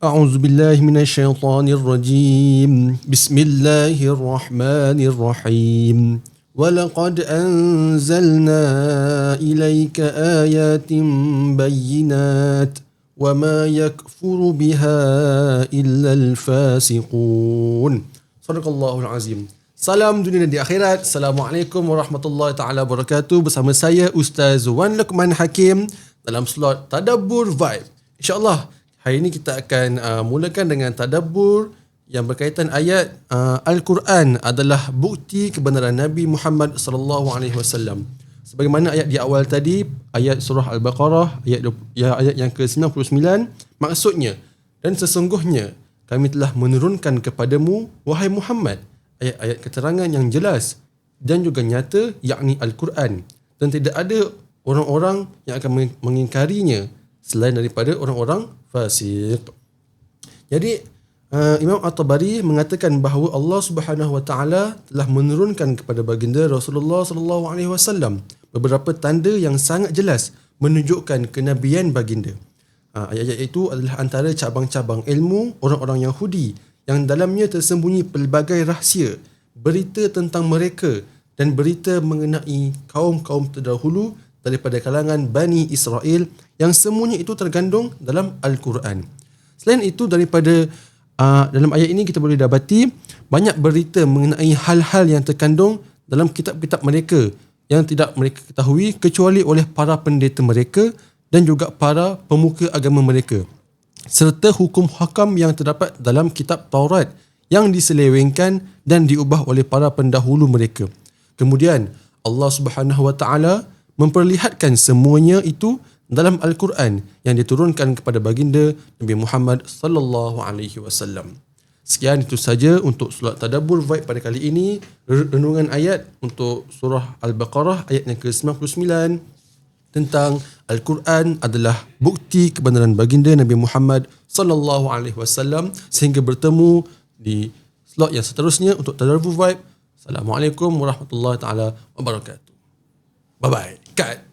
أعوذ بالله من الشيطان الرجيم. بسم الله الرحمن الرحيم. ولقد أنزلنا إليك آيات بينات وما يكفر بها إلا الفاسقون. صدق الله العظيم سلام دنيا دي أخيرات السلام عليكم ورحمة الله تعالى وبركاته bersama saya أستاذ وان لكمان حكيم dalam slot تدبر vibe. إن شاء الله hari ini kita akan uh, mulakan dengan tadabbur yang berkaitan ayat uh, Al-Quran adalah bukti kebenaran Nabi Muhammad sallallahu alaihi wasallam. Sebagaimana ayat di awal tadi, ayat surah Al-Baqarah, ayat ya, ayat yang ke-99, maksudnya dan sesungguhnya kami telah menurunkan kepadamu wahai Muhammad ayat-ayat keterangan yang jelas dan juga nyata yakni Al-Quran dan tidak ada orang-orang yang akan mengingkarinya selain daripada orang-orang fasik. Jadi uh, Imam At-Tabari mengatakan bahawa Allah Subhanahu Wa Taala telah menurunkan kepada baginda Rasulullah Sallallahu Alaihi Wasallam beberapa tanda yang sangat jelas menunjukkan kenabian baginda. Uh, ayat-ayat itu adalah antara cabang-cabang ilmu orang-orang Yahudi yang dalamnya tersembunyi pelbagai rahsia, berita tentang mereka dan berita mengenai kaum-kaum terdahulu daripada kalangan Bani Israel yang semuanya itu tergandung dalam Al-Quran. Selain itu daripada uh, dalam ayat ini kita boleh dapati banyak berita mengenai hal-hal yang terkandung dalam kitab-kitab mereka yang tidak mereka ketahui kecuali oleh para pendeta mereka dan juga para pemuka agama mereka serta hukum hakam yang terdapat dalam kitab Taurat yang diselewengkan dan diubah oleh para pendahulu mereka. Kemudian Allah Subhanahu Wa Taala memperlihatkan semuanya itu dalam Al-Quran yang diturunkan kepada baginda Nabi Muhammad sallallahu alaihi wasallam. Sekian itu saja untuk solat tadabbur vibe pada kali ini. Renungan ayat untuk surah Al-Baqarah ayat yang ke-99 tentang Al-Quran adalah bukti kebenaran baginda Nabi Muhammad sallallahu alaihi wasallam sehingga bertemu di slot yang seterusnya untuk Tadabbur Vibe. Assalamualaikum warahmatullahi taala wabarakatuh. Bye bye. Cut.